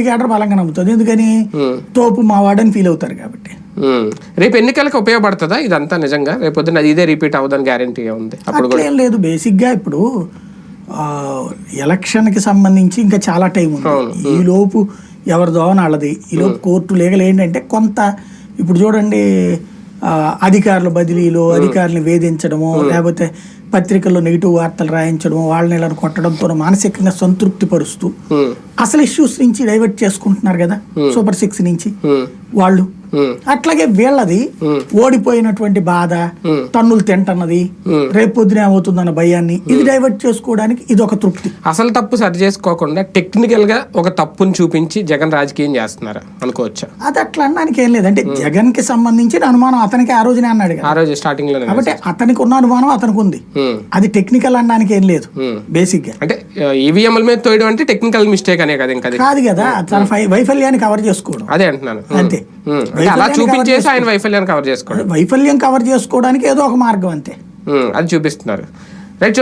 Cadre బలంగా నమ్ముతుంది. ఎందుకని? ఉమ్. తోపు మావాడని ఫీల్ అవుతారు కాబట్టి. ఉమ్. రేపు ఎన్నికలకు ఉపయోగపడుతుందా? ఇదంతా నిజంగా. రేపు పొద్దున్న ఇదే రిపీట్ అవ్వదని గ్యారంటీ ఉంది. అప్పుడు కూడా. అట్లేం లేదు. బేసిక్గా ఇప్పుడు ఆ, ఎలక్షన్కి సంబంధించి ఇంకా చాలా టైం ఉంది. ఈ లోపు ఎవరి దోవన వాళ్ళది ఈ లోపు కోర్టు లీగల్ ఏంటంటే కొంత ఇప్పుడు చూడండి అధికారుల బదిలీలో అధికారులను వేధించడము లేకపోతే పత్రికల్లో నెగిటివ్ వార్తలు రాయించడము వాళ్ళని ఇలా కొట్టడంతో మానసికంగా సంతృప్తి పరుస్తూ. అసలు ఇష్యూస్ నుంచి డైవర్ట్ చేసుకుంటున్నారు కదా సూపర్ సిక్స్ నుంచి. వాళ్ళు. అట్లాగే వీళ్ళది ఓడిపోయినటువంటి బాధ తన్నులు తింటన్నది రేపు పొద్దున ఏమవుతుందన్న భయాన్ని ఇది డైవర్ట్ చేసుకోవడానికి ఇది ఒక తృప్తి. అసలు తప్పు సరి చేసుకోకుండా టెక్నికల్గా ఒక తప్పుని చూపించి జగన్ రాజకీయం చేస్తున్నారు? అనుకోవచ్చా? అది అట్లా అనడానికి ఏం లేదు. అంటే జగన్కి సంబంధించిన అనుమానం అతనికి ఆ రోజునే అన్నాడు ఆ రోజు స్టార్టింగ్లోనే కాబట్టి అతనికి ఉన్న అనుమానం అతనికి ఉంది. అది టెక్నికల్ అనడానికి ఏం లేదు. బేసిక్గా అంటే ఈవీఎంల మీద తోయడం అంటే టెక్నికల్ మిస్టేక్ అనే కదా ఇంకా కాదు కదా తన వైఫల్యాన్ని కవర్ చేసుకోవడం. అదే అంటున్నాను. అంతే. అలా చూపించేసి ఆయన వైఫల్యాన్ని కవర్ చేసుకోవడం వైఫల్యం కవర్ చేసుకోవడానికి ఏదో ఒక మార్గం అంతే. ఉమ్. అది చూపిస్తున్నారు. రైట్